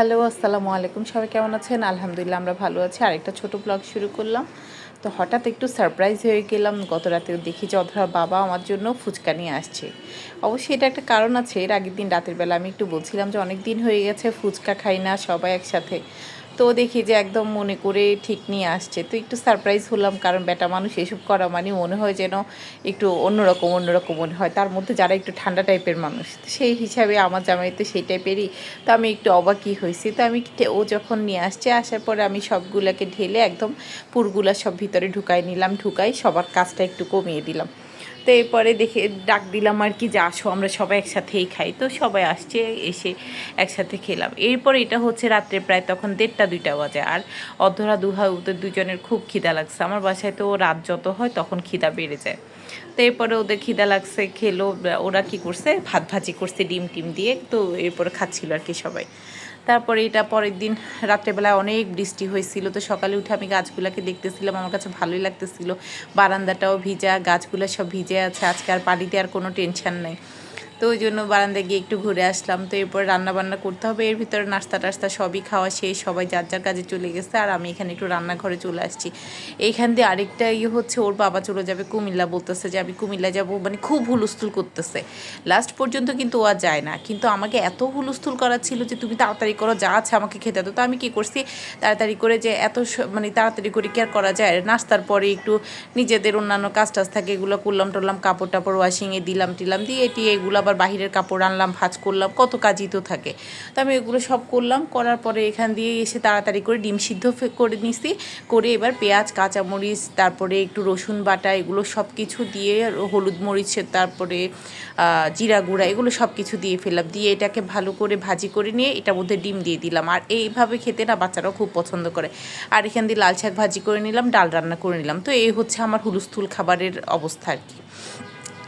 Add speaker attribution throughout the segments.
Speaker 1: Hello, আসসালামু আলাইকুম। সবাই কেমন আছেন? আলহামদুলিল্লাহ, আমরা ভালো আছি। আরেকটা ছোট ব্লগ শুরু করলাম। তো হঠাৎ একটু সারপ্রাইজ হয়ে গেলাম। গত রাতে দেখি যে অধরা বাবা আমার জন্য ফুচকা নিয়ে আসছে। অবশ্যই এটা একটা কারণ আছে। এর আগের দিন রাতের বেলা আমি একটু বলছিলাম যে অনেক দিন হয়ে গেছে, ফুচকা খাই না, সবাই একসাথে। তো দেখি যে একদম মনে করে ঠিক নিয়ে আসছে। তো একটু সারপ্রাইজ হলাম কারণ বেটা মানুষ এসব করা মানে মনে হয় যেন একটু অন্যরকম অন্যরকম মনে হয়। তার মধ্যে যারা একটু ঠান্ডা টাইপের মানুষ সেই হিসাবে আমার জামাই তো সেই টাইপেরই তো আমি একটু অবাকই হয়েছি। তো আমি ও যখন নিয়ে আসছে, আসার পরে আমি সবগুলাকে ঢেলে একদম পুরগুলা সব ভিতরে ঢুকাই নিলাম ঢুকাই সবার কাজটা একটু কমিয়ে দিলাম। তো এরপরে দেখে ডাক দিলাম আর কি, যে, আসো, আমরা সবাই একসাথেই খাই। তো সবাই আসছে, এসে একসাথে খেলাম। এরপর এটা হচ্ছে রাত্রে প্রায় তখন দেড়টা, দুইটা বাজে। আর অধরা দুহা ওদের দুজনের খুব খিদা লাগছে। আমার বাসায় তো রাত যত হয় তখন খিদা বেড়ে যায়। তো এরপরে ওদের খিদা লাগছে, খেলো, ওরা কি করছে? ভাত ভাজি করছে, ডিম টিম দিয়ে, তো এরপরে খাচ্ছিল আর কি সবাই। তারপরে এটা পরের দিন, রাত্রেবেলায় অনেক বৃষ্টি হয়েছিল, তো সকালে উঠে আমি গাছগুলোকে দেখতেছিলাম, আমার কাছে ভালোই লাগতেছিল। বারান্দাটাও ভিজা, গাছগুলো সব ভিজে আছে, আজকে আর বাড়িতে আর কোনো টেনশন নাই। তো ওই জন্য বারান্দায় গিয়ে একটু ঘুরে আসলাম। তো এরপর রান্না বান্না করতে হবে। এর ভিতরে নাস্তা টাস্তা সবই খাওয়া শেষ। সবাই যার যার কাজে চলে গেছে। আর আমি এখানে একটু রান্নাঘরে চলে আসছি। এইখান দিয়ে আরেকটা ইয়ে হচ্ছে, ওর বাবা চলে যাবে কুমিল্লা বলতেছে যে, আমি কুমিল্লা যাব। মানে খুব হুলস্থুল করতেছে। লাস্ট পর্যন্ত কিন্তু ও আর যায় না। কিন্তু আমাকে এত হুলস্থুল করা ছিল যে, তুমি তাড়াতাড়ি করো, যা আছে আমাকে খেতে তো আমি কি করছি, তাড়াতাড়ি করে যে এত মানে তাড়াতাড়ি করে কি আর করা যায়? নাস্তার পরে একটু নিজেদের অন্যান্য কাজ টাজ থাকে, এগুলো করলাম টরলাম কাপড় টাপড় ওয়াশিংয়ে দিলাম টিলাম দিয়ে এটি এগুলো আবার বাহিরের কাপড় আনলাম, ভাজ করলাম, কত কাজই তো থাকে। তো আমি এগুলো সব করলাম, করার পরে এখান দিয়ে এসে তাড়াতাড়ি করে ডিম সিদ্ধ করে নিছি, করে এবার পেঁয়াজ, কাঁচামরিচ, তারপরে একটু রসুন বাটা, এগুলো সব কিছু দিয়ে হলুদ মরিচের তারপরে জিরা গুঁড়া, এগুলো সব কিছু দিয়ে ফেললাম। দিয়ে এটাকে ভালো করে ভাজি করে নিয়ে এটার মধ্যে ডিম দিয়ে দিলাম। আর এইভাবে খেতে না বাচ্চারাও খুব পছন্দ করে। আর এখান দিয়ে লাল শাক ভাজি করে নিলাম, ডাল রান্না করে নিলাম। তো এই হচ্ছে আমার হুলস্থুল খাবারের অবস্থা আর কি।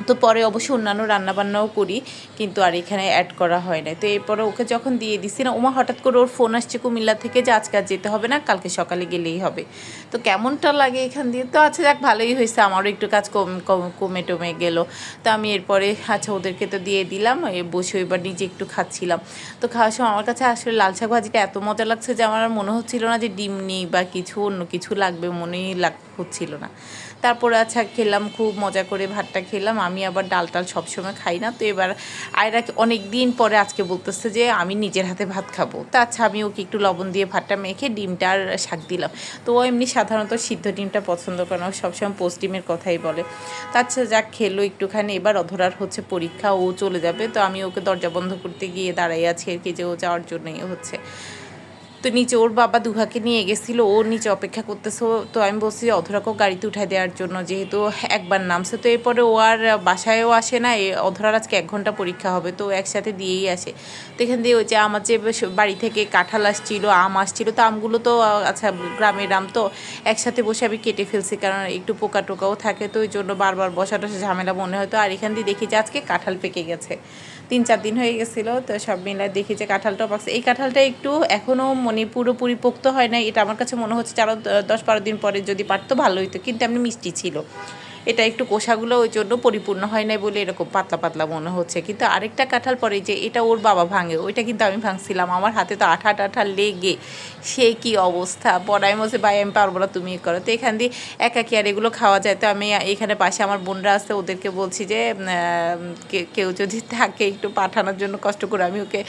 Speaker 1: তো পরে অবশ্য অন্যান্য রান্নাবান্নাও করি, কিন্তু আর এখানে অ্যাড করা হয় না তো এরপরে ওকে যখন দিয়ে দিছি না ওমা হঠাৎ করে ওর ফোন আসছে কুমিল্লা থেকে যে আজকে আর যেতে হবে না, কালকে সকালে গেলেই হবে। তো কেমনটা লাগে এখান দিয়ে? তো আচ্ছা যাক, ভালোই হয়েছে। আমারও একটু কাজ কম, কম- টমে গেল। তো আমি এরপরে আচ্ছা ওদেরকে তো দিয়ে দিলাম বসে এবার নিজে একটু খাচ্ছিলাম। তো খাওয়ার সময় আমার কাছে আসলে লাল শাক ভাজিটা এত মজা লাগছে যে আমার মনে হচ্ছিল না যে ডিম নেই বা কিছু, অন্য কিছু লাগবে, মনেই লাগ হচ্ছিল না। তারপরে আচ্ছা খেলাম, খুব মজা করে ভাতটা খেলাম। আমি আবার ডাল টাল সবসময় খাই না। তো এবার আয়রা অনেক দিন পরে আজকে বলতেছে যে, আমি নিজের হাতে ভাত খাব। তা আচ্ছা আমি ওকে একটু লবণ দিয়ে ভাতটা মেখে ডিমটা আর শাক দিলাম। তো ও এমনি সাধারণত সিদ্ধ ডিমটা পছন্দ করে না। সবসময় পোস্ট ডিমের কথাই বলে। তা আচ্ছা যাক, খেলো একটুখানি। এবার অধরার হচ্ছে পরীক্ষা, ও চলে যাবে। তো আমি ওকে দরজা বন্ধ করতে গিয়ে দাঁড়াই আছি আর কি যে, ও যাওয়ার জন্যই হচ্ছে। তো নিচে ওর বাবা দুহাকে নিয়ে গেছিল, ও নিচে অপেক্ষা করতেছে। তো আমি বলছি, অধরাকেও গাড়িতে উঠাই দেওয়ার জন্য, যেহেতু একবার নামছে। তো এরপরে ও আর বাসায়ও আসে না, এ অধরার আজকে এক ঘণ্টা পরীক্ষা হবে, তো একসাথে দিয়েই আসে। তো এখান দিয়ে ওই যে আমার যে বাড়ি থেকে কাঁঠাল আসছিল, আম আসছিল, তো আমগুলো তো আচ্ছা গ্রামের আম তো একসাথে বসে আমি কেটে ফেলছি, কারণ একটু পোকা টোকাও থাকে, তো ওই জন্য বারবার বসা টসা ঝামেলা মনে হয়। তো আর এখান দিয়ে দেখি যে আজকে কাঁঠাল পেকে গেছে। তিন চার দিন হয়ে গেছিল, তো সব মিলায় দেখি যে কাঁঠালটাও পাকছে। এই কাঁঠালটা একটু এখনও মানে পুরোপুরি পোক্ত হয় না এটা আমার কাছে মনে হচ্ছে আরও দশ বারো দিন পরে যদি পারতো ভালো হতো কিন্তু এমনি মিষ্টি ছিল। এটা একটু কোষাগুলো ওই জন্য পরিপূর্ণ হয় নাই বলে এরকম পাতলা পাতলা মনে হচ্ছে। কিন্তু আরেকটা কাঁঠাল পরে যে এটা ওর বাবা ভাঙে, ওইটা কিন্তু আমি ভাঙছিলাম। আমার হাতে তো আঠা টাঠা লেগে। সে কি অবস্থা? পড়াই মধ্যে ভাই, আমি পারব না তুমি করো। তো এখান দিয়ে একা কি আর এগুলো খাওয়া যায়? তো আমি এখানে পাশে আমার বোনরা আছে, ওদেরকে বলছি যে কেউ যদি থাকে একটু পাঠানোর জন্য কষ্ট করে আমি ওকে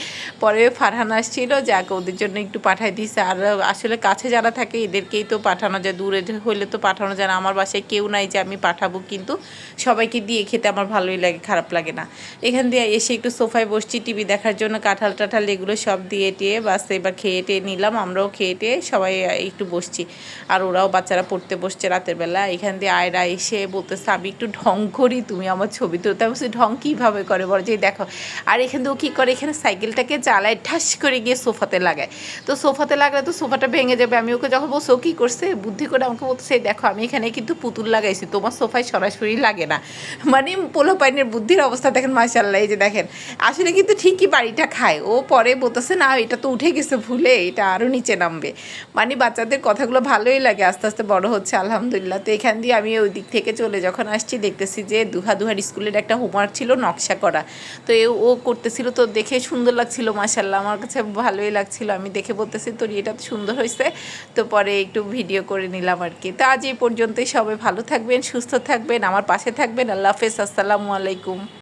Speaker 1: পরে ফারহান আসছিল, যাকে ওদের জন্য একটু পাঠাই দিয়েছে আর আসলে কাছে যারা থাকে এদেরকেই তো পাঠানো যায়, দূরে হইলে তো পাঠানো যায় না। আমার বাসায় কেউ নাই যে আমি পাঠাবো কিন্তু সবাইকে দিয়ে খেতে আমার ভালোই লাগে, খারাপ লাগে না। এখান দিয়ে এসে একটু সোফায় বসছি, টিভি দেখার জন্য কাঁঠাল টাঠাল এগুলো সব দিয়ে টিয়ে বাস এবার খেয়ে টেয়ে নিলাম, আমরাও খেয়ে টেয়ে সবাই একটু বসছি। আর ওরাও বাচ্চারা পড়তে বসছে রাতের বেলা, এখান দিয়ে আয়রা এসে বলতেছে, আমি একটু ঢং করি, তুমি আমার ছবি তুলতে। আমি বলছি, ঢং কীভাবে করে? বলো, যে দেখো। আর এখান দিয়ে ও কী করে? এখানে সাইকেলটাকে চালায় ঠাস করে গিয়ে সোফাতে লাগায়। তো সোফাতে লাগলে তো সোফাটা ভেঙে যাবে। আমি ওকে যখন বলছি, ও কী করছে? বুদ্ধি করে আমাকে বলতেছে, "এই দেখো, আমি এখানে কিন্তু পুতুল লাগাইছি, তোমার সোফা সোফায় সরাসরি লাগে না। মানে পোলাপাইনের বুদ্ধির অবস্থা দেখেন মাশাল্লাহ এই যে দেখেন। আসলে কিন্তু ঠিকই বাড়িটা খায়। ও পরে বলতেছে, না, এটা তো উঠে গেছে ভুলে, এটা আরও নিচে নামবে। মানে বাচ্চাদের কথাগুলো ভালোই লাগে, আস্তে আস্তে বড় হচ্ছে, আলহামদুলিল্লাহ। তো এখান দিয়ে আমি ওই দিক থেকে চলে যখন আসছি, দেখতেছি যে দুহা দুহার স্কুলের একটা হোমওয়ার্ক ছিল নকশা করা। তো এ, ও করতেছিল, তো দেখে সুন্দর লাগছিল মাসাল্লাহ আমার কাছে ভালোই লাগছিল। আমি দেখে বলতেছি, তোর এটা তো সুন্দর হয়েছে তো পরে একটু ভিডিও করে নিলাম আর কি। তো আজ এই পর্যন্তই। সবাই ভালো থাকবেন, সুস্থ থাকবেন আমার পাশে থাকবেন। আল্লাহ হাফেজ আসসালামু আলাইকুম।